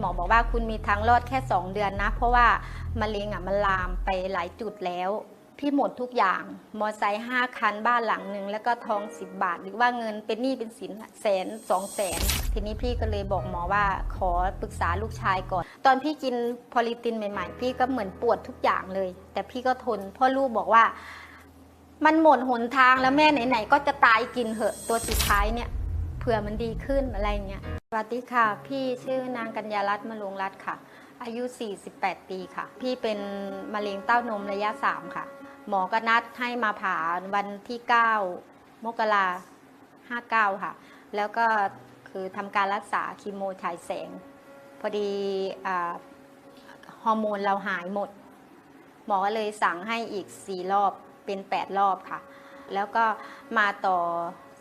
หมอบอกว่าคุณมีทางรอดแค่ 2 เดือนนะ เพราะว่ามะเร็งอะมันลามไปหลายจุดแล้ว พี่หมดทุกอย่าง มอไซค์ห้าคันบ้านหลังหนึ่งแล้วก็ทอง 10 บาท หรือว่าเงินเป็นหนี้เป็นสินแสนสองแสนทีนี้พี่ก็เลยบอกหมอว่าขอปรึกษาลูกชายก่อน ตอนพี่กินพอลิตินใหม่ ๆ พี่ก็เหมือนปวดทุกอย่างเลย แต่พี่ก็ทนพ่อลูกบอกว่า มันหมดหนทางแล้วแม่ไหนๆก็จะตายกินเหอะตัวสุดท้ายเนี่ย เผื่อมันดีขึ้นอะไรเงี้ยสวัสดีค่ะ พี่ชื่อนางกัญญารัตน์มลวงรัตน์ค่ะ อายุ 48 ปีค่ะ พี่เป็นมะเร็งเต้านมระยะ 3 ค่ะ หมอก็นัดให้มาผ่าวันที่ 9 มกรา59ค่ะ แล้วก็คือทำการรักษาคีโมฉายแสง พอดีฮอร์โมนเราหายหมด หมอก็เลยสั่งให้อีก4รอบเป็น8รอบค่ะ แล้วก็มาต่อ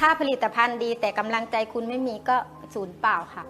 ถ้าผลิตภัณฑ์ดีแต่กำลังใจคุณไม่มีก็ศูนย์เปล่าค่ะ